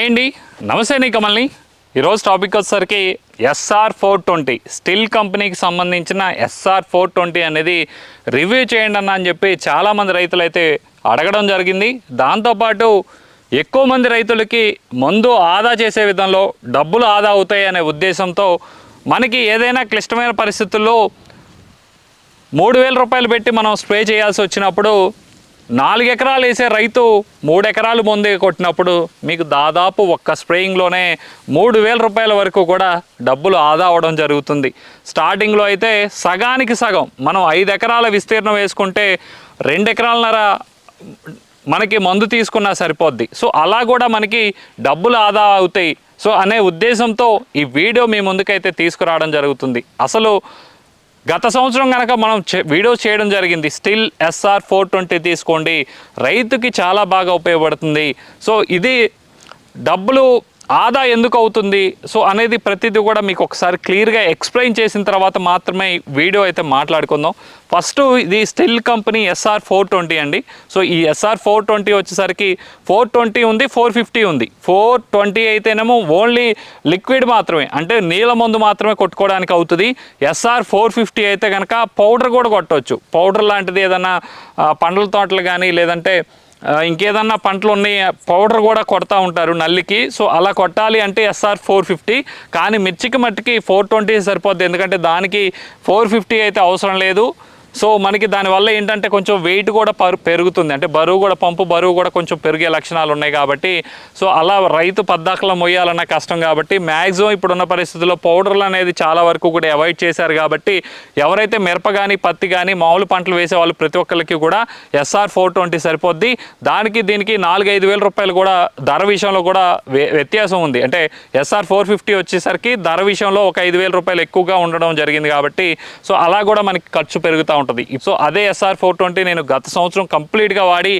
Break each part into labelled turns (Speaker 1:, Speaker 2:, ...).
Speaker 1: Hi అండి. నమస్తే నీ కమల్ని. ఈరోజు టాపిక్ వచ్చేసరికి ఎస్ఆర్ ఫోర్ ట్వంటీ స్టిల్ కంపెనీకి సంబంధించిన ఎస్ఆర్ ఫోర్ ట్వంటీ అనేది రివ్యూ చేయండి అన్న అని చెప్పి చాలామంది రైతులు అయితే అడగడం జరిగింది. దాంతోపాటు ఎక్కువ మంది రైతులకి మందు ఆదా చేసే విధంలో డబ్బులు ఆదా అవుతాయి అనే ఉద్దేశంతో మనకి ఏదైనా క్లిష్టమైన పరిస్థితుల్లో మూడు వేల రూపాయలు పెట్టి మనం స్ప్రే చేయాల్సి వచ్చినప్పుడు నాలుగు ఎకరాలు వేసే రైతు మూడు ఎకరాలు ముందే కొట్టినప్పుడు మీకు దాదాపు ఒక్క స్ప్రేయింగ్లోనే మూడు వేల రూపాయల వరకు కూడా డబ్బులు ఆదా అవడం జరుగుతుంది. స్టార్టింగ్లో అయితే సగానికి సగం మనం ఐదు ఎకరాల విస్తీర్ణం వేసుకుంటే రెండు ఎకరాలన్నర మనకి మందు తీసుకున్నా సరిపోద్ది. సో అలా కూడా మనకి డబ్బులు ఆదా అవుతాయి. సో అనే ఉద్దేశంతో ఈ వీడియో మీ ముందుకైతే తీసుకురావడం జరుగుతుంది. అసలు గత సంవత్సరం కనుక మనం వీడియోస్ చేయడం జరిగింది. స్టిల్ ఎస్ఆర్ ఫోర్ ట్వంటీ తీసుకోండి. రైతుకి చాలా బాగా ఉపయోగపడుతుంది. సో ఇది డబ్బులు ఆదా ఎందుకు అవుతుంది? సో అనేది ప్రతిదీ కూడా మీకు ఒకసారి క్లియర్గా ఎక్స్ప్లెయిన్ చేసిన తర్వాత మాత్రమే వీడియో అయితే మాట్లాడుకుందాం. ఫస్ట్ ఇది Stihl company SR four twenty అండి. సో ఈ ఎస్ఆర్ ఫోర్ ట్వంటీ వచ్చేసరికి ఫోర్ ట్వంటీ ఉంది ఫోర్ ఫిఫ్టీ ఉంది. ఫోర్ ట్వంటీ అయితేనేమో ఓన్లీ లిక్విడ్ మాత్రమే అంటే నీళ్ళ మందు మాత్రమే కొట్టుకోవడానికి అవుతుంది. ఎస్ఆర్ ఫోర్ ఫిఫ్టీ అయితే కనుక పౌడర్ కూడా కొట్టవచ్చు పౌడర్ లాంటిది ఏదైనా పండ్ల తోటలు కానీ లేదంటే ఇంకేదన్నా పంటలు ఉన్నాయి పౌడర్ కూడా కొడతా ఉంటారు నల్లికి. సో అలా కొట్టాలి అంటే ఎస్ఆర్ ఫోర్ ఫిఫ్టీ. కానీ మిర్చికి మట్టికి ఫోర్ ట్వంటీ సరిపోద్ది. ఎందుకంటే దానికి ఫోర్ ఫిఫ్టీ అయితే అవసరం లేదు. సో మనకి దానివల్ల ఏంటంటే కొంచెం వెయిట్ కూడా పరు పెరుగుతుంది. అంటే బరువు కూడా పంపు బరువు కూడా కొంచెం పెరిగే లక్షణాలు ఉన్నాయి కాబట్టి సో అలా రైతు పద్దాకలో మొయ్యాలన్న కష్టం కాబట్టి మ్యాక్సిమం ఇప్పుడున్న పరిస్థితుల్లో పౌడర్లు అనేది చాలా వరకు కూడా అవాయిడ్ చేశారు కాబట్టి ఎవరైతే మిరప కానీ పత్తి కానీ మామూలు పంటలు వేసే వాళ్ళు ప్రతి ఒక్కరికి కూడా ఎస్ఆర్ ఫోర్ ట్వంటీ సరిపోద్ది. దానికి దీనికి నాలుగు ఐదు వేల రూపాయలు కూడా ధర విషయంలో కూడా వ్య- వ్యత్యాసం ఉంది. అంటే ఎస్ఆర్ ఫోర్ ఫిఫ్టీ వచ్చేసరికి ధర విషయంలో ఒక ఐదు వేల రూపాయలు ఎక్కువగా ఉండడం జరిగింది కాబట్టి సో అలా కూడా మనకి ఖర్చు పెరుగుతూ ఉంటుంది సో అదే ఎస్ఆర్ ఫోర్ ట్వంటీ నేను గత సంవత్సరం కంప్లీట్గా వాడి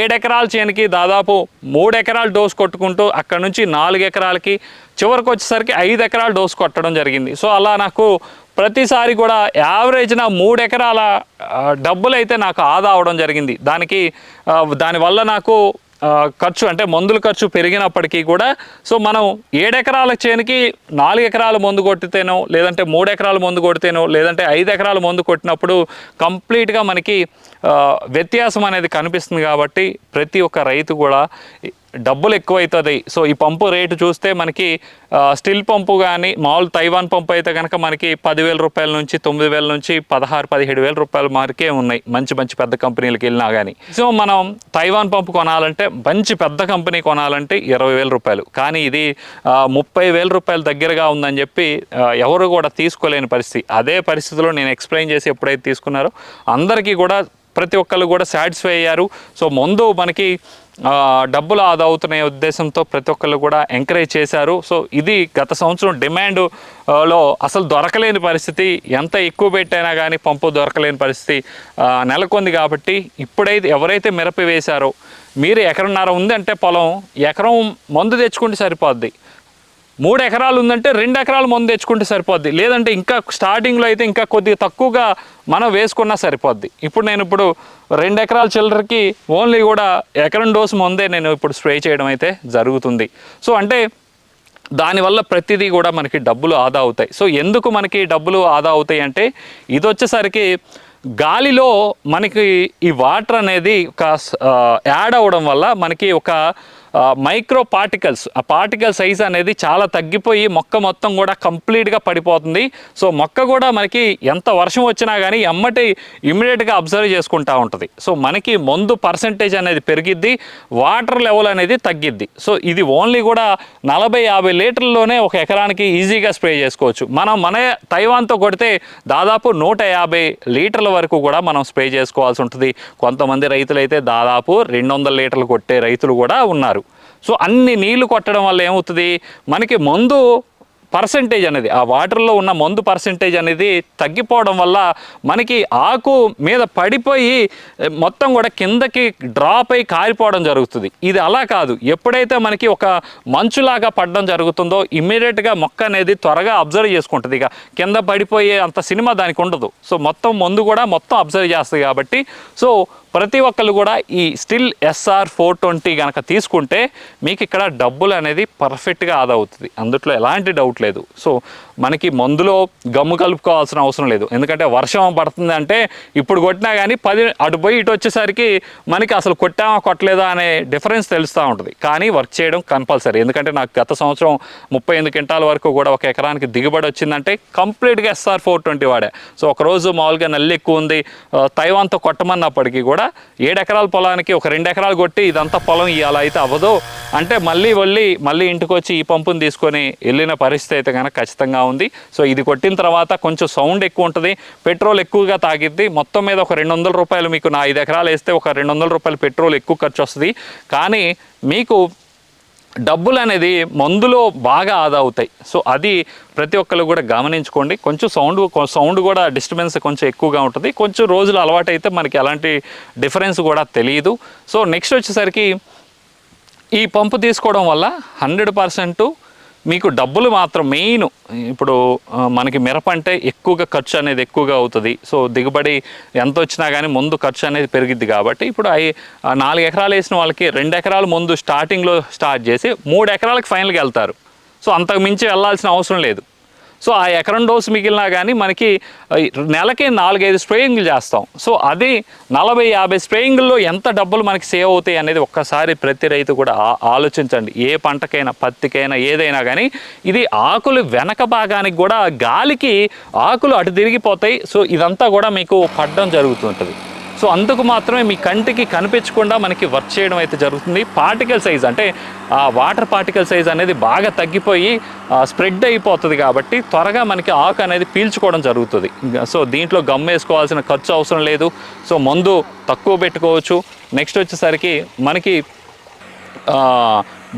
Speaker 1: ఏడెకరాల చేనుకి దాదాపు మూడు ఎకరాల డోస్ కొట్టుకుంటూ అక్కడ నుంచి నాలుగు ఎకరాలకి చివరికి వచ్చేసరికి ఐదు ఎకరాల డోస్ కొట్టడం జరిగింది. సో అలా నాకు ప్రతిసారి కూడా యావరేజ్న మూడు ఎకరాల డబ్బులు అయితే నాకు ఆదా అవడం జరిగింది. దానికి దానివల్ల నాకు ఖర్చు అంటే మందుల ఖర్చు పెరిగినప్పటికీ కూడా సో మనం ఏడెకరాల చేనుకి నాలుగు ఎకరాల మందు కొట్టితేనో లేదంటే మూడు ఎకరాల మందు కొడితేనో లేదంటే ఐదు ఎకరాల మందు కొట్టినప్పుడు కంప్లీట్గా మనకి వ్యత్యాసం అనేది కనిపిస్తుంది కాబట్టి ప్రతి ఒక్క రైతు కూడా డబ్బులు ఎక్కువైతుంది. సో ఈ పంపు రేటు చూస్తే మనకి స్టిల్ పంపు కానీ మామూలు తైవాన్ పంపు అయితే కనుక మనకి పదివేల రూపాయల నుంచి తొమ్మిది వేల నుంచి పదహారు పదిహేడు వేల రూపాయల మార్కే ఉన్నాయి. మంచి మంచి పెద్ద కంపెనీలకు వెళ్ళినా కానీ సో మనం తైవాన్ పంపు కొనాలంటే మంచి పెద్ద కంపెనీ కొనాలంటే ఇరవై వేల రూపాయలు. కానీ ఇది ముప్పై వేల రూపాయల దగ్గరగా ఉందని చెప్పి ఎవరు కూడా తీసుకోలేని పరిస్థితి. అదే పరిస్థితిలో నేను ఎక్స్ప్లెయిన్ చేసి ఎప్పుడైతే తీసుకున్నారో అందరికీ కూడా ప్రతి ఒక్కళ్ళు కూడా సాటిస్ఫై అయ్యారు. సో ముందు మనకి డబ్బులు ఆదా అవుతున్న ఉద్దేశంతో ప్రతి ఒక్కళ్ళు కూడా ఎంకరేజ్ చేశారు. సో ఇది గత సంవత్సరం డిమాండ్లో అసలు దొరకలేని పరిస్థితి. ఎంత ఎక్కువ పెట్టైనా కానీ పంపు దొరకలేని పరిస్థితి. నెలకొంది కాబట్టి ఇప్పుడైతే ఎవరైతే మిరప వేశారో మీరు ఎకరన్నర ఉంది అంటే పొలం ఎకరం మందు తెచ్చుకుంటే సరిపోద్ది. మూడు ఎకరాలు ఉందంటే రెండు ఎకరాలు మందు తెచ్చుకుంటే సరిపోద్ది. లేదంటే ఇంకా స్టార్టింగ్లో అయితే ఇంకా కొద్దిగా తక్కువగా మనం వేసుకున్నా సరిపోద్ది. ఇప్పుడు నేను ఇప్పుడు రెండు ఎకరాల చిల్లరకి ఓన్లీ కూడా ఎకరం డోసు ముందే నేను ఇప్పుడు స్ప్రే చేయడం అయితే జరుగుతుంది. సో అంటే దానివల్ల ప్రతిదీ కూడా మనకి డబ్బులు ఆదా అవుతాయి. సో ఎందుకు మనకి డబ్బులు ఆదా అవుతాయి అంటే ఇది వచ్చేసరికి గాలిలో మనకి ఈ వాటర్ అనేది ఒక యాడ్ అవ్వడం వల్ల మనకి ఒక మైక్రో పార్టికల్స్ ఆ పార్టికల్ సైజ్ అనేది చాలా తగ్గిపోయి మొక్క మొత్తం కూడా కంప్లీట్గా పడిపోతుంది. సో మొక్క కూడా మనకి ఎంత వర్షం వచ్చినా కానీ ఎమ్మటి ఇమ్మీడియట్గా అబ్జర్వ్ చేసుకుంటా ఉంటుంది. సో మనకి మందు పర్సంటేజ్ అనేది పెరిగిద్ది వాటర్ లెవెల్ అనేది తగ్గిద్ది. సో ఇది ఓన్లీ కూడా నలభై యాభై లీటర్లలోనే ఒక ఎకరానికి ఈజీగా స్ప్రే చేసుకోవచ్చు. మనం మన తైవాన్తో కొడితే దాదాపు నూట యాభై లీటర్ల వరకు కూడా మనం స్ప్రే చేసుకోవాల్సి ఉంటుంది. కొంతమంది రైతులైతే దాదాపు రెండు వందల లీటర్లు కొట్టే రైతులు కూడా ఉన్నారు. సో అన్ని నీళ్ళు కొట్టడం వల్ల ఏమవుతుంది? మనకి మందు పర్సంటేజ్ అనేది ఆ వాటర్లో ఉన్న మందు పర్సంటేజ్ అనేది తగ్గిపోవడం వల్ల మనకి ఆకు మీద పడిపోయి మొత్తం కూడా కిందకి డ్రాప్ అయి కారిపోవడం జరుగుతుంది. ఇది అలా కాదు. ఎప్పుడైతే మనకి ఒక మంచులాగా పడడం జరుగుతుందో ఇమ్మీడియట్గా మొక్క అనేది త్వరగా అబ్జర్వ్ చేసుకుంటుంది ఇక. కింద పడిపోయే అంత సినిమా దానికి ఉండదు. సో మొత్తం మందు కూడా మొత్తం అబ్జర్వ్ చేస్తుంది కాబట్టి సో ప్రతి ఒక్కరు కూడా ఈ స్టిల్ ఎస్ఆర్ ఫోర్ ట్వంటీ కనుక తీసుకుంటే మీకు ఇక్కడ డబ్బులు అనేది పర్ఫెక్ట్గా ఆదా అవుతుంది. అందుట్లో ఎలాంటి డౌట్ లేదు. సో మనకి మందులో గమ్ము కలుపుకోవాల్సిన అవసరం లేదు. ఎందుకంటే వర్షం పడుతుంది అంటే ఇప్పుడు కొట్టినా కానీ పది అటు పోయి ఇటు వచ్చేసరికి మనకి అసలు కొట్టామా కొట్టలేదా అనే డిఫరెన్స్ తెలుస్తూ ఉంటుంది. కానీ వర్క్ చేయడం కంపల్సరీ. ఎందుకంటే నాకు గత సంవత్సరం ముప్పై ఎనిమిది క్వింటాల వరకు కూడా ఒక ఎకరానికి దిగుబడి వచ్చిందంటే కంప్లీట్గా ఎస్ఆర్ ఫోర్ ట్వంటీ వాడే. సో ఒకరోజు మామూలుగా నల్లి ఎక్కువ ఉంది. తైవాన్తో కొట్టమన్నప్పటికీ కూడా ఏడు ఎకరాల పొలానికి ఒక రెండు ఎకరాలు కొట్టి ఇదంతా పొలం ఇవాళ అయితే అవ్వదు. అంటే మళ్ళీ వెళ్ళి మళ్ళీ ఇంటికి వచ్చి ఈ పంపుని తీసుకొని వెళ్ళిన పరిస్థితి అయితే కనుక ఖచ్చితంగా ఉంది. సో ఇది కొట్టిన తర్వాత కొంచెం సౌండ్ ఎక్కువ ఉంటుంది. పెట్రోల్ ఎక్కువగా తాగిద్ది. మొత్తం మీద ఒక రెండు వందల రూపాయలు మీకు నా ఐదు ఎకరాలు వేస్తే ఒక రెండు వందల రూపాయలు పెట్రోల్ ఎక్కువ ఖర్చు వస్తుంది. కానీ మీకు డబ్బులు అనేది మందులో బాగా ఆదా అవుతాయి. సో అది ప్రతి ఒక్కరు కూడా గమనించుకోండి. కొంచెం సౌండ్ సౌండ్ కూడా డిస్టర్బెన్స్ కొంచెం ఎక్కువగా ఉంటుంది. కొంచెం రోజులు అలవాటు అయితే మనకి ఎలాంటి డిఫరెన్స్ కూడా తెలియదు. సో నెక్స్ట్ వచ్చేసరికి ఈ పంపు తీసుకోవడం వల్ల హండ్రెడ్ పర్సెంట్ మీకు డబ్బులు మాత్రం మెయిన్. ఇప్పుడు మనకి మిరప అంటే ఎక్కువగా ఖర్చు అనేది ఎక్కువగా అవుతుంది. సో దిగుబడి ఎంత వచ్చినా కానీ ముందు ఖర్చు అనేది పెరిగిద్ది కాబట్టి ఇప్పుడు అవి నాలుగు ఎకరాలు వేసిన వాళ్ళకి రెండు ఎకరాలు ముందు స్టార్టింగ్లో స్టార్ట్ చేసి మూడు ఎకరాలకు ఫైనల్కి వెళ్తారు. సో అంతకు మించి వెళ్ళాల్సిన అవసరం లేదు. సో ఆ ఎకరం డోస్ మిగిలినా కానీ మనకి నెలకి నాలుగైదు స్ప్రేయింగ్లు చేస్తాం. సో అది నలభై యాభై స్ప్రేయింగ్ల్లో ఎంత డబ్బులు మనకి సేవ్ అవుతాయి అనేది ఒక్కసారి ప్రతి రైతు కూడా ఆలోచించండి. ఏ పంటకైనా పత్తికైనా ఏదైనా కానీ ఇది ఆకులు వెనక భాగానికి కూడా గాలికి ఆకులు అటు తిరిగిపోతాయి. సో ఇదంతా కూడా మీకు పడడం జరుగుతుంటుంది. సో అందుకు మాత్రమే మీ కంటికి కనిపించకుండా మనకి వర్క్ చేయడం అయితే జరుగుతుంది. పార్టికల్ సైజ్ అంటే ఆ వాటర్ పార్టికల్ సైజ్ అనేది బాగా తగ్గిపోయి స్ప్రెడ్ అయిపోతుంది కాబట్టి త్వరగా మనకి ఆకు అనేది పీల్చుకోవడం జరుగుతుంది. సో దీంట్లో గమ్ వేసుకోవాల్సిన ఖర్చు అవసరం లేదు. సో మందు తక్కువ పెట్టుకోవచ్చు. నెక్స్ట్ వచ్చేసరికి మనకి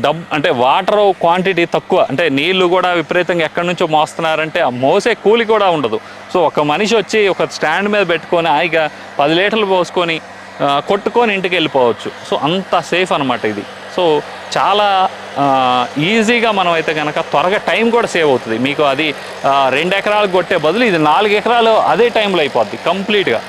Speaker 1: డబ్ అంటే వాటర్ క్వాంటిటీ తక్కువ. అంటే నీళ్ళు కూడా విపరీతంగా ఎక్కడి నుంచో మోస్తున్నారంటే ఆ మోసే కూలి కూడా ఉండదు. సో ఒక మనిషి వచ్చి ఒక స్టాండ్ మీద పెట్టుకొని హాయిగా పది లీటర్లు పోసుకొని కొట్టుకొని ఇంటికి వెళ్ళిపోవచ్చు. సో అంత సేఫ్ అనమాట ఇది. సో చాలా ఈజీగా మనం అయితే కనుక త్వరగా టైం కూడా సేవ్ అవుతుంది. మీకు అది రెండు ఎకరాలకు కొట్టే బదులు ఇది నాలుగు ఎకరాలు అదే టైంలో అయిపోద్ది కంప్లీట్గా.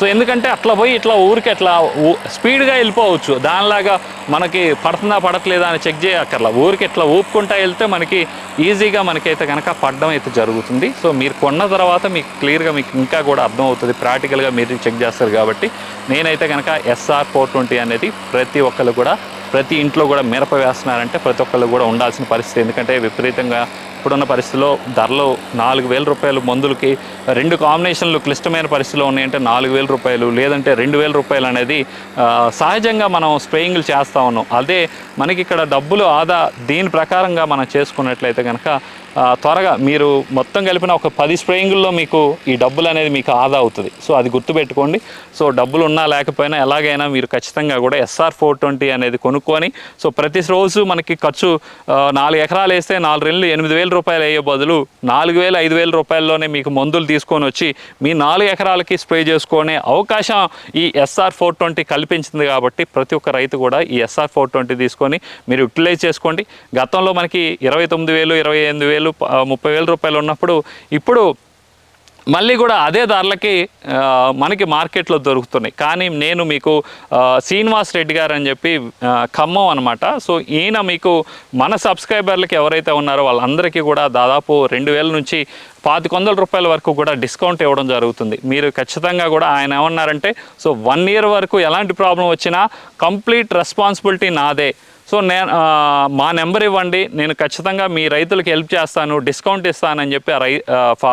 Speaker 1: సో ఎందుకంటే అట్లా పోయి ఇట్లా ఊరికి అట్లా ఊ- స్పీడ్గా వెళ్ళిపోవచ్చు. దానిలాగా మనకి పడుతుందా పడట్లేదా అని చెక్ చేయక్కర్లా. ఊరికి ఇట్లా ఊపుకుంటా వెళ్తే మనకి ఈజీగా మనకైతే కనుక పడడం అయితే జరుగుతుంది. సో మీరు కొన్న తర్వాత మీకు క్లియర్గా మీకు ఇంకా కూడా అర్థం అవుతుంది ప్రాక్టికల్గా మీరు చెక్ చేస్తారు కాబట్టి నేనైతే కనుక ఎస్ఆర్ ఫోర్ ట్వంటీ అనేది ప్రతి ఒక్కరు కూడా ప్రతి ఇంట్లో కూడా మిరప వేస్తున్నారంటే ప్రతి ఒక్కళ్ళు కూడా ఉండాల్సిన పరిస్థితి. ఎందుకంటే విపరీతంగా ఇప్పుడున్న పరిస్థితిలో ధరలు నాలుగు వేల రూపాయలు మందులకి రెండు కాంబినేషన్లు క్లిష్టమైన పరిస్థితిలో ఉన్నాయంటే నాలుగు వేల రూపాయలు లేదంటే రెండు వేల రూపాయలు అనేది సహజంగా మనం స్ప్రేయింగ్లు చేస్తూ ఉన్నాం. అదే మనకి ఇక్కడ డబ్బులు ఆదా దీని ప్రకారంగా మనం చేసుకున్నట్లయితే కనుక త్వరగా మీరు మొత్తం కలిపిన ఒక పది స్ప్రేయింగుల్లో మీకు ఈ డబ్బులు అనేది మీకు ఆదా అవుతుంది. సో అది గుర్తుపెట్టుకోండి. సో డబ్బులు ఉన్నా లేకపోయినా ఎలాగైనా మీరు ఖచ్చితంగా కూడా ఎస్ఆర్ ఫోర్ ట్వంటీ అనేది కొనుక్కొని సో ప్రతి రోజు మనకి ఖర్చు నాలుగు ఎకరాలు వేస్తే నాలుగు రెండు ఎనిమిది వేల రూపాయలు అయ్యే బదులు నాలుగు వేలు ఐదు వేల రూపాయల్లోనే మీకు మందులు తీసుకొని వచ్చి మీ నాలుగు ఎకరాలకి స్ప్రే చేసుకునే అవకాశం ఈ ఎస్ఆర్ ఫోర్ ట్వంటీ కల్పించింది కాబట్టి ప్రతి ఒక్క రైతు కూడా ఈ ఎస్ఆర్ ఫోర్ ట్వంటీ తీసుకొని మీరు యూటిలైజ్ చేసుకోండి. గతంలో మనకి ఇరవై తొమ్మిది వేలు ఇరవై ఎనిమిది వేలు ముప్పై వేల రూపాయలు ఉన్నప్పుడు ఇప్పుడు మళ్ళీ కూడా అదే ధరలకి మనకి మార్కెట్లో దొరుకుతున్నాయి. కానీ నేను మీకు శ్రీనివాస్ రెడ్డి గారు అని చెప్పి ఖమ్మం అనమాట సో ఈయన మీకు మన సబ్స్క్రైబర్లకి ఎవరైతే ఉన్నారో వాళ్ళందరికీ కూడా దాదాపు రెండు వేల నుంచి పాతిక వందల రూపాయల వరకు కూడా డిస్కౌంట్ ఇవ్వడం జరుగుతుంది. మీరు ఖచ్చితంగా కూడా ఆయన ఏమన్నారంటే సో వన్ ఇయర్ వరకు ఎలాంటి ప్రాబ్లం వచ్చినా కంప్లీట్ రెస్పాన్సిబిలిటీ నాదే. సో నేను మా నెంబర్ ఇవ్వండి. నేను ఖచ్చితంగా మీ రైతులకు హెల్ప్ చేస్తాను డిస్కౌంట్ ఇస్తానని చెప్పి ఆ రై శ్రీనివాసరెడ్డి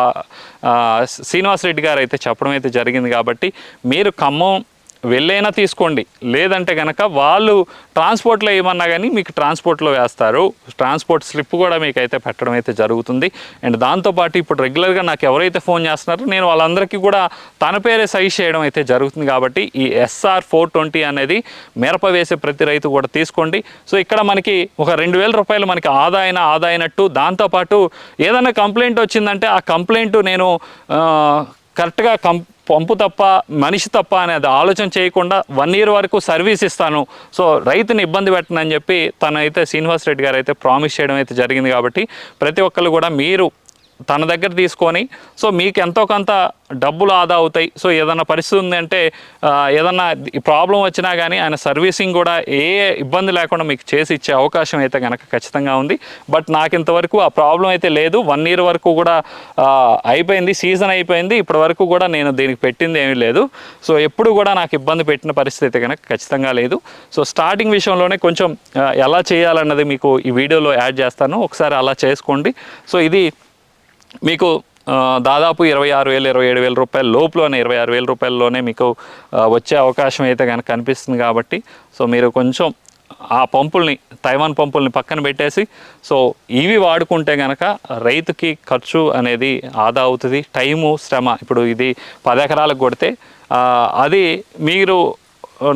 Speaker 1: శ్రీనివాస్ రెడ్డి గారు అయితే చెప్పడం అయితే జరిగింది కాబట్టి మీరు ఖమ్మం వెళ్ళైనా తీసుకోండి. లేదంటే కనుక వాళ్ళు ట్రాన్స్పోర్ట్లో ఏమన్నా కానీ మీకు ట్రాన్స్పోర్ట్లో వేస్తారు. ట్రాన్స్పోర్ట్ స్లిప్ కూడా మీకు అయితే పెట్టడం అయితే జరుగుతుంది. అండ్ దాంతోపాటు ఇప్పుడు రెగ్యులర్గా నాకు ఎవరైతే ఫోన్ చేస్తున్నారో నేను వాళ్ళందరికీ కూడా తన పేరే సైజ్ చేయడం అయితే జరుగుతుంది కాబట్టి ఈ ఎస్ఆర్ ఫోర్ ట్వంటీ అనేది మిరప వేసే ప్రతి రైతు కూడా తీసుకోండి. సో ఇక్కడ మనకి ఒక రెండు వేల రూపాయలు మనకి ఆదా అయిన ఆదా అయినట్టు దాంతోపాటు ఏదైనా కంప్లైంట్ వచ్చిందంటే ఆ కంప్లైంట్ నేను కరెక్ట్గా కం పంపు తప్ప మనిషి తప్ప అనేది ఆలోచన చేయకుండా వన్ ఇయర్ వరకు సర్వీస్ ఇస్తాను. సో రైతుని ఇబ్బంది పెట్టనని చెప్పి తను అయితే శ్రీనివాస్ రెడ్డి గారు అయితే ప్రామిస్ చేయడం అయితే జరిగింది కాబట్టి ప్రతి ఒక్కరు కూడా మీరు తన దగ్గర తీసుకొని సో మీకు ఎంతో కొంత డబ్బులు ఆదా అవుతాయి. సో ఏదైనా పరిస్థితి ఉందంటే ఏదన్నా ప్రాబ్లం వచ్చినా కానీ ఆయన సర్వీసింగ్ కూడా ఏ ఇబ్బంది లేకుండా మీకు చేసి ఇచ్చే అవకాశం అయితే కనుక ఖచ్చితంగా ఉంది. బట్ నాకు ఇంతవరకు ఆ ప్రాబ్లం అయితే లేదు. వన్ ఇయర్ వరకు కూడా అయిపోయింది. సీజన్ అయిపోయింది. ఇప్పటి వరకు కూడా నేను దీనికి పెట్టింది ఏమీ లేదు. సో ఎప్పుడు కూడా నాకు ఇబ్బంది పెట్టిన పరిస్థితి అయితే కనుక ఖచ్చితంగా లేదు. సో స్టార్టింగ్ విషయంలోనే కొంచెం ఎలా చేయాలన్నది మీకు ఈ వీడియోలో యాడ్ చేస్తాను. ఒకసారి అలా చేసుకోండి. సో ఇది మీకు దాదాపు ఇరవై ఆరు వేలు ఇరవై ఏడు వేల రూపాయల లోపులోనే ఇరవై ఆరు వేల రూపాయల్లోనే మీకు వచ్చే అవకాశం అయితే కనుక కనిపిస్తుంది కాబట్టి సో మీరు కొంచెం ఆ పంపుల్ని తైవాన్ పంపుల్ని పక్కన పెట్టేసి సో ఇవి వాడుకుంటే కనుక రైతుకి ఖర్చు అనేది ఆదా అవుతుంది టైము శ్రమ. ఇప్పుడు ఇది పది ఎకరాలకు కొడితే అది మీరు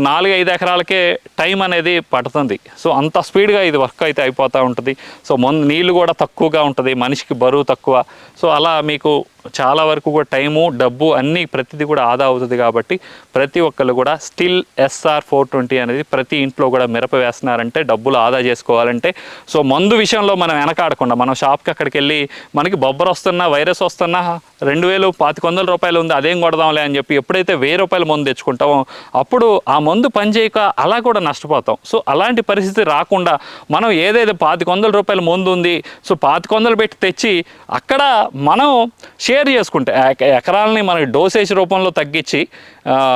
Speaker 1: నాలుగు ఐదు ఎకరాలకే టైం అనేది పడుతుంది. సో అంత స్పీడ్గా ఇది వర్క్ అయితే అయిపోతూ ఉంటుంది. సో మొన్న నీళ్ళు కూడా తక్కువగా ఉంటుంది మనిషికి బరువు తక్కువ. సో అలా మీకు చాలా వరకు కూడా టైము డబ్బు అన్నీ ప్రతిదీ కూడా ఆదా అవుతుంది కాబట్టి ప్రతి ఒక్కళ్ళు కూడా స్టిల్ ఎస్ఆర్ ఫోర్ ట్వంటీ అనేది ప్రతి ఇంట్లో కూడా మిరప వేస్తున్నారంటే డబ్బులు ఆదా చేసుకోవాలంటే. సో మందు విషయంలో మనం వెనకాడకుండా మనం షాప్కి అక్కడికి వెళ్ళి మనకి బొబ్బర్ వస్తున్నా వైరస్ వస్తున్నా రెండు వేలు పాతిక వందల రూపాయలు ఉంది అదేం కొడదాంలే అని చెప్పి ఎప్పుడైతే వెయ్యి రూపాయల మందు తెచ్చుకుంటామో అప్పుడు ఆ మందు పనిచేయక అలా కూడా నష్టపోతాం. సో అలాంటి పరిస్థితి రాకుండా మనం ఏదైతే పాతిక వందల రూపాయల మందు ఉంది సో పాతిక వందలు పెట్టి తెచ్చి అక్కడ మనం షేర్ చేసుకుంటే ఎక- ఎకరాలని మనకి డోసేజ్ రూపంలో తగ్గించి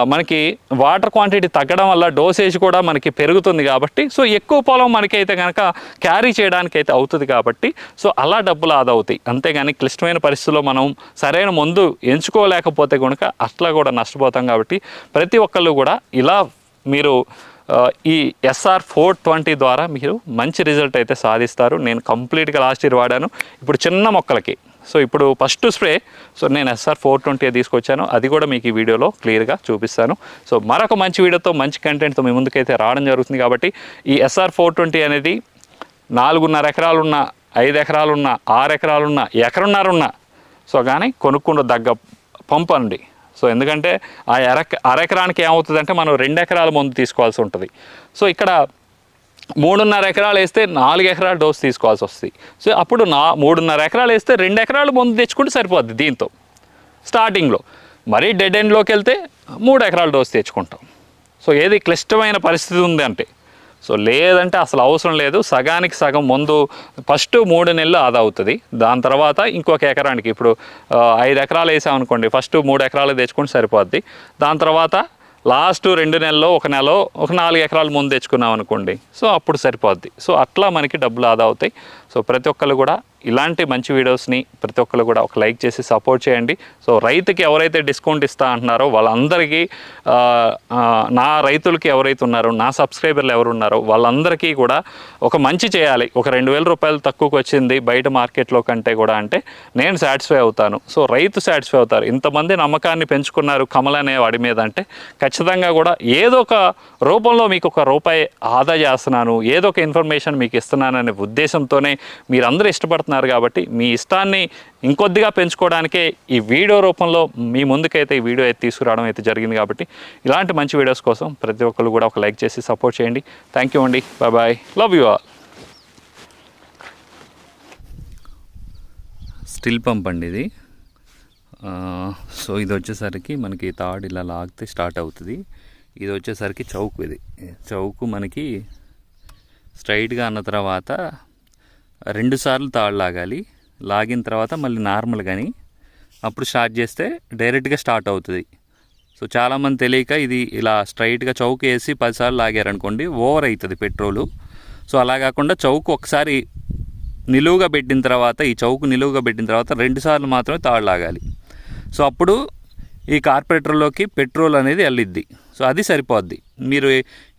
Speaker 1: మనకి వాటర్ క్వాంటిటీ తగ్గడం వల్ల డోసేజ్ కూడా మనకి పెరుగుతుంది కాబట్టి సో ఎక్కువ పొలం మనకైతే కనుక క్యారీ చేయడానికి అయితే అవుతుంది కాబట్టి సో అలా డబ్బులు ఆదా అవుతాయి. అంతేగాని క్లిష్టమైన పరిస్థితుల్లో మనం సరైన మందు ఎంచుకోలేకపోతే కనుక అట్లా కూడా నష్టపోతాం కాబట్టి ప్రతి ఒక్కళ్ళు కూడా ఇలా మీరు ఈ ఎస్ఆర్ ఫోర్ ట్వంటీ ద్వారా మీరు మంచి రిజల్ట్ అయితే సాధిస్తారు. నేను కంప్లీట్గా లాస్ట్ ఇయర్ వాడాను. ఇప్పుడు చిన్న మొక్కలకి. సో ఇప్పుడు ఫస్ట్ స్ప్రే సో నేను ఎస్ఆర్ ఫోర్ ట్వంటీ తీసుకొచ్చాను. అది కూడా మీకు ఈ వీడియోలో క్లియర్గా చూపిస్తాను. సో మరొక మంచి వీడియోతో మంచి కంటెంట్తో మీ ముందుకైతే రావడం జరుగుతుంది కాబట్టి ఈ ఎస్ఆర్ ఫోర్ ట్వంటీ అనేది నాలుగున్నర ఎకరాలున్న ఐదు ఎకరాలున్న ఆరు ఎకరాలున్న ఎకరున్నరున్న సో కానీ కొనుక్కున్న దగ్గ పంపండి. సో ఎందుకంటే ఆ ఎర అరెకరానికి ఏమవుతుందంటే మనం రెండు ఎకరాల ముందు తీసుకోవాల్సి ఉంటుంది. సో ఇక్కడ మూడున్నర ఎకరాలు వేస్తే నాలుగు ఎకరాల డోస్ తీసుకోవాల్సి వస్తుంది. సో అప్పుడు నా మూడున్నర ఎకరాలు వేస్తే రెండు ఎకరాలు ముందు తెచ్చుకుంటే సరిపోద్ది దీంతో. స్టార్టింగ్లో. మరీ డెడ్ ఎండ్లోకి వెళ్తే మూడు ఎకరాల డోస్ తెచ్చుకుంటాం. సో ఏది క్లిష్టమైన పరిస్థితి ఉంది అంటే సో లేదంటే అసలు అవసరం లేదు. సగానికి సగం ముందు ఫస్ట్ మూడు నెలలు ఆదా అవుతుంది. దాని తర్వాత ఇంకొక ఎకరానికి ఇప్పుడు ఐదు ఎకరాలు వేసామనుకోండి ఫస్ట్ మూడు ఎకరాలు తెచ్చుకుంటే సరిపోద్ది. దాని తర్వాత లాస్ట్ రెండు నెలల్లో ఒక నెల ఒక నాలుగు ఎకరాలు ముందు తెచ్చుకున్నాం అనుకోండి. సో అప్పుడు సరిపోద్ది. సో అట్లా మనకి డబ్బులు ఆదా అవుతాయి. సో ప్రతి ఒక్కళ్ళు కూడా ఇలాంటి మంచి వీడియోస్ని ప్రతి ఒక్కళ్ళు కూడా ఒక లైక్ చేసి సపోర్ట్ చేయండి. సో రైతుకి ఎవరైతే డిస్కౌంట్ ఇస్తా అంటున్నారో వాళ్ళందరికీ నా రైతులకి ఎవరైతే ఉన్నారో నా సబ్స్క్రైబర్లు ఎవరు ఉన్నారో వాళ్ళందరికీ కూడా ఒక మంచి చేయాలి. ఒక రెండు వేల రూపాయలు తక్కువకి వచ్చింది బయట మార్కెట్లో కంటే కూడా అంటే నేను సాటిస్ఫై అవుతాను. సో రైతు సాటిస్ఫై అవుతారు. ఇంతమంది నమ్మకాన్ని పెంచుకున్నారు కమల్ అనే వాడి మీద అంటే ఖచ్చితంగా కూడా ఏదో ఒక రూపంలో మీకు ఒక రూపాయి ఆదా చేస్తున్నాను ఏదో ఒక ఇన్ఫర్మేషన్ మీకు ఇస్తున్నాననే ఉద్దేశంతోనే మీరందరూ ఇష్టపడుతున్నారు కాబట్టి మీ ఇష్టాన్ని ఇంకొద్దిగా పెంచుకోవడానికే ఈ వీడియో రూపంలో మీ ముందుకైతే ఈ వీడియో అయితే తీసుకురావడం అయితే జరిగింది కాబట్టి ఇలాంటి మంచి వీడియోస్ కోసం ప్రతి ఒక్కరు కూడా ఒక లైక్ చేసి సపోర్ట్ చేయండి. థ్యాంక్ యూ అండి. Bye bye love you all Stihl pump అండి ఇది. సో ఇది వచ్చేసరికి మనకి తాడు ఇలా లాగితే స్టార్ట్ అవుతుంది. ఇది వచ్చేసరికి చౌకు ఇది. చౌకు మనకి స్ట్రైట్గా అన్న తర్వాత రెండు సార్లు లాగాలి. లాగిన తర్వాత మళ్ళీ నార్మల్ కానీ అప్పుడు స్టార్ట్ చేస్తే డైరెక్ట్గా స్టార్ట్ అవుతుంది. సో చాలామంది తెలియక ఇది ఇలా స్ట్రైట్గా చౌక్ వేసి పదిసార్లు లాగారనుకోండి ఓవర్ అవుతుంది పెట్రోలు. సో అలా కాకుండా చౌక్ ఒకసారి నిలువుగా పెట్టిన తర్వాత ఈ చౌక్ నిలువుగా పెట్టిన తర్వాత రెండు సార్లు మాత్రమే తాళ్ళు లాగాలి. సో అప్పుడు ఈ కార్పొరేటర్లోకి పెట్రోల్ అనేది వెళ్ళిద్ది సో అది సరిపోద్ది. మీరు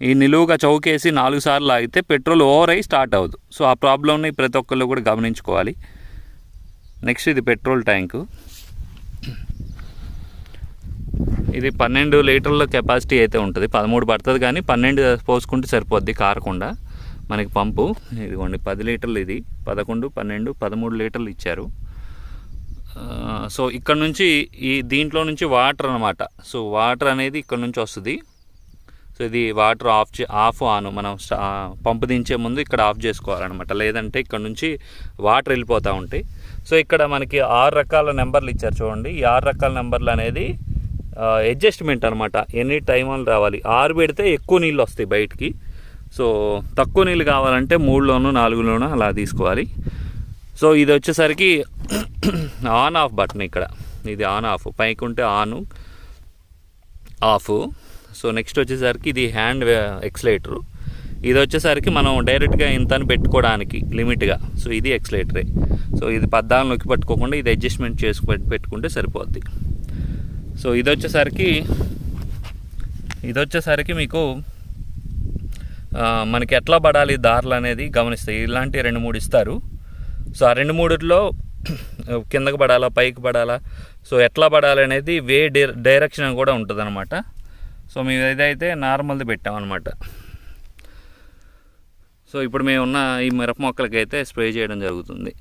Speaker 1: ఈ నిలువుగా చౌకేసి నాలుగు సార్లు లాగితే పెట్రోల్ ఓవర్ అయ్యి స్టార్ట్ అవ్వదు. సో ఆ ప్రాబ్లమ్ని ప్రతి ఒక్కళ్ళు కూడా గమనించుకోవాలి. నెక్స్ట్ ఇది పెట్రోల్ ట్యాంకు. ఇది పన్నెండు లీటర్ల కెపాసిటీ అయితే ఉంటుంది. పదమూడు పడుతుంది కానీ పన్నెండు పోసుకుంటే సరిపోద్ది కారకుండా. మనకి పంపు ఇదిగోండి పది లీటర్లు ఇది. పదకొండు పన్నెండు పదమూడు లీటర్లు ఇచ్చారు. సో ఇక్కడ నుంచి ఈ దీంట్లో నుంచి వాటర్ అనమాట సో వాటర్ అనేది ఇక్కడ నుంచి వస్తుంది. సో ఇది వాటర్ ఆఫ్ చే ఆఫ్ ఆను. మనం పంపు దించే ముందు ఇక్కడ ఆఫ్ చేసుకోవాలన్నమాట. లేదంటే ఇక్కడ నుంచి వాటర్ వెళ్ళిపోతూ ఉంటాయి. సో ఇక్కడ మనకి ఆరు రకాల నెంబర్లు ఇచ్చారు చూడండి. ఈ ఆరు రకాల నెంబర్లు అనేది అడ్జస్ట్మెంట్ అనమాట ఎనీ టైం అని రావాలి. ఆరు పెడితే ఎక్కువ నీళ్ళు వస్తాయి బయటికి. సో తక్కువ నీళ్ళు కావాలంటే మూడులోను నాలుగులోను అలా తీసుకోవాలి. సో ఇది వచ్చేసరికి ఆన్ ఆఫ్ బటన్ ఇక్కడ. ఇది ఆన్ ఆఫ్. పైకి ఉంటే ఆన్ ఆఫ్. సో నెక్స్ట్ వచ్చేసరికి ఇది హ్యాండ్ ఎక్సలేటరు. ఇది వచ్చేసరికి మనం డైరెక్ట్గా ఇంత అని పెట్టుకోవడానికి లిమిట్గా. సో ఇది ఎక్సలేటరే. సో ఇది పద్దాలు నొక్కి పట్టుకోకుండా ఇది అడ్జస్ట్మెంట్ చేసుకు పెట్టుకుంటే సరిపోద్ది. సో ఇది వచ్చేసరికి ఇది వచ్చేసరికి మీకు మనకి ఎట్లా పడాలి దారులు అనేది గమనిస్తాయి. ఇలాంటి రెండు మూడు ఇస్తారు. సో ఆ రెండు మూడిట్లో కిందకి పడాలా పైకి పడాలా? సో ఎట్లా పడాలి అనేది వే డైరెక్షన్ కూడా ఉంటుంది అనమాట సో మేము ఏదైతే నార్మల్ది పెట్టామన్నమాట. సో ఇప్పుడు మేము ఉన్న ఈ మిరప మొక్కలకి అయితే స్ప్రే చేయడం జరుగుతుంది.